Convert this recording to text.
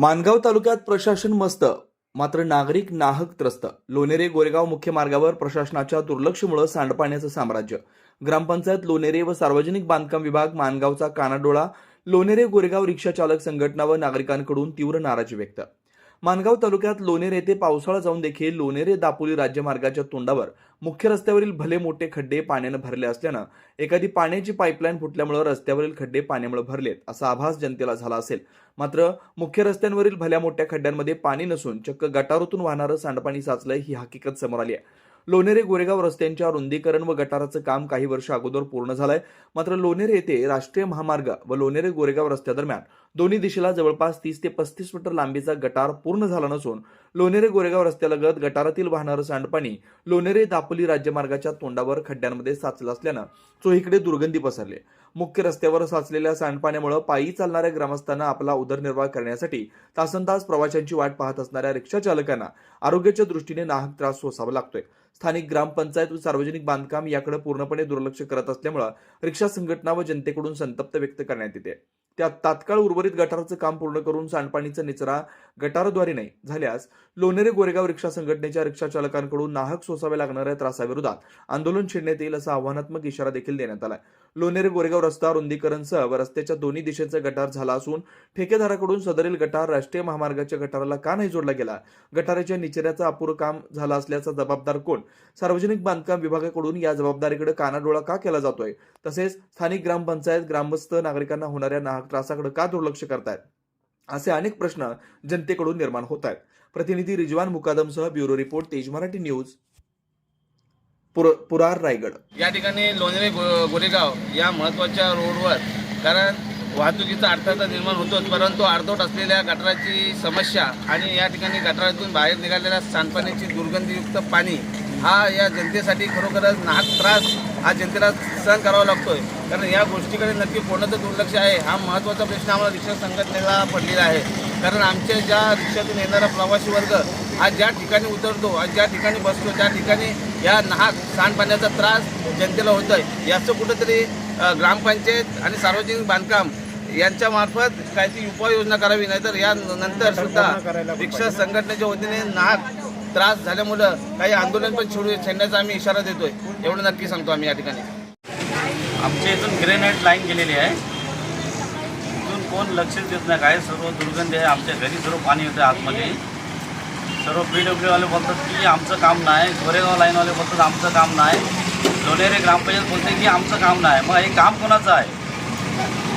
मानगाव तालुक्यात प्रशासन मस्त मात्र नागरिक नाहक त्रस्त. लोणेरे गोरेगाव मुख्य मार्गावर प्रशासनाच्या दुर्लक्षमुळे सांडपाण्याचं साम्राज्य. ग्रामपंचायत लोणेरे व सार्वजनिक बांधकाम विभाग मानगावचा कानाडोळा लोणेरे गोरेगाव रिक्षा चालक संघटना व नागरिकांकडून तीव्र नाराजी व्यक्त. मानगाव तालुक्यात लोणेर येथे पावसाळा जाऊन देखील लोणेरे दापोली राज्यमार्गाच्या तोंडावर मुख्य रस्त्यावरील भले मोठे खड्डे पाण्यानं भरले असल्यानं एखादी पाण्याची पाईपलाईन फुटल्यामुळे रस्त्यावरील खड्डे पाण्यामुळे भरलेत असा आभास जनतेला झाला असेल. मात्र मुख्य रस्त्यांवरील भल्या मोठ्या खड्ड्यांमध्ये पाणी नसून चक्क गटारातून वाहणारं सांडपाणी साचलंय ही हकीकत समोर आली आहे. लोणेरे गोरेगाव रस्त्यांच्या रुंदीकरण व गटाराचं काम काही वर्ष अगोदर पूर्ण झालंय. मात्र लोणेरे येथे राष्ट्रीय महामार्ग व लोणेरे गोरेगाव रस्त्यादरम्यान दोन्ही दिशेला जवळपास तीस ते पस्तीस मीटर लांबीचा गटार पूर्ण झाला नसून लोणेरे गोरेगाव रस्त्यालगत गटारातील वाहणारं सांडपाणी लोणेरे दापोली राज्यमार्गाच्या तोंडावर खड्ड्यांमध्ये साचलं असल्यानं चोहीकडे दुर्गंधी पसरली. मुख्य रस्त्यावर साचलेल्या सांडपाण्यामुळे पायी चालणाऱ्या ग्रामस्थांना आपला उदरनिर्वाह करण्यासाठी तासनतास प्रवाशांची वाट पाहत असणाऱ्या रिक्षा चालकांना आरोग्याच्या दृष्टीने नाहक त्रास सोसावा लागतोय. स्थानिक ग्रामपंचायत व सार्वजनिक बांधकाम याकडे पूर्णपणे दुर्लक्ष करत असल्यामुळे रिक्षा संघटना व जनतेकडून संतप्त व्यक्त करण्यात येते. त्यात तात्काळ उर्वरित गटाराचं काम पूर्ण करून सांडपाणीचा निचरा गटाराद्वारे नाही झाल्यास लोणेरे गोरेगाव रिक्षा संघटनेच्या रिक्षा चालकांकडून नाहक सोसाव्या लागणाऱ्या त्रासाविरोधात आंदोलन छेडण्यात येईल असा आव्हानात्मक इशारा देखील देण्यात आलाय. लोणेरे गोरेगाव रस्ता रुंदीकरणसह व रस्त्याच्या दोन्ही दिशेचा गटार झाला असून ठेकेदाराकडून सदरील गटार राष्ट्रीय महामार्गाच्या गटाराला का नाही जोडला गेला? गटाराच्या निचऱ्याचं अपुरं काम झालं असल्याचा जबाबदार कोण? सार्वजनिक बांधकाम विभागाकडून या जबाबदारीकडे कानाडोळा का केला जातोय? तसेच स्थानिक ग्रामपंचायत ग्रामस्थ नागरिकांना होणाऱ्या नाहक त्रासाकडे का दुर्लक्ष करतायत? असे अनेक प्रश्न जनतेकडून निर्माण होत आहेत प्रतिनिधी रिजवान मुकादमसह ब्युरो रिपोर्ट तेज मराठी न्यूज पुर- पुरार रायगड. या ठिकाणी लोणेरे गो गोरेगाव या महत्त्वाच्या रोडवर कारण वाहतुकीचा अडथळा निर्माण होतोच परंतु अर्धवट असलेल्या गटाराची समस्या आणि या ठिकाणी गटारातून बाहेर निघालेल्या सांडपाण्याची दुर्गंधीयुक्त पाणी हा या जनतेसाठी खरोखरच नाहक त्रास हा जनतेला सहन करावा लागतोय. कारण या गोष्टीकडे नक्की कोणाचं दुर्लक्ष आहे हा महत्त्वाचा प्रश्न आम्हाला रिक्षा संघटनेला पडलेला आहे. कारण आमच्या ज्या रिक्षातून येणारा प्रवासी वर्ग हा ज्या ठिकाणी उतरतो आणि ज्या ठिकाणी बसतो त्या ठिकाणी या नाहक सांडपाण्याचा त्रास जनतेला होत आहे याचं कुठंतरी ग्रामपंचायत आणि सार्वजनिक बांधकाम यांच्या मार्फत काहीतरी उपाययोजना करावी नाहीतर या नंतर सुद्धा रिक्षा संघटनेच्या वतीने नाहक त्रास झाल्यामुळं काही आंदोलन पण छेडू छेडण्याचा आम्ही इशारा देतोय. एवढं नक्की सांगतो आम्ही या ठिकाणी. आमच्या इथून ग्रेनाईट लाईन गेलेली आहे. इथून कोण लक्ष देत नाही काय सर्व दुर्गंधी आहे आमच्या घरी सर्व पाणी येतं आतमध्ये. सर्व पी डब्ल्यूवाले बोलतात की आमचं काम नाही गोरेगाव लाईनवाले बोलतात आमचं काम नाही लोणेरे ग्रामपंचायत बोलते की आमचं काम नाही मग हे काम कोणाचं आहे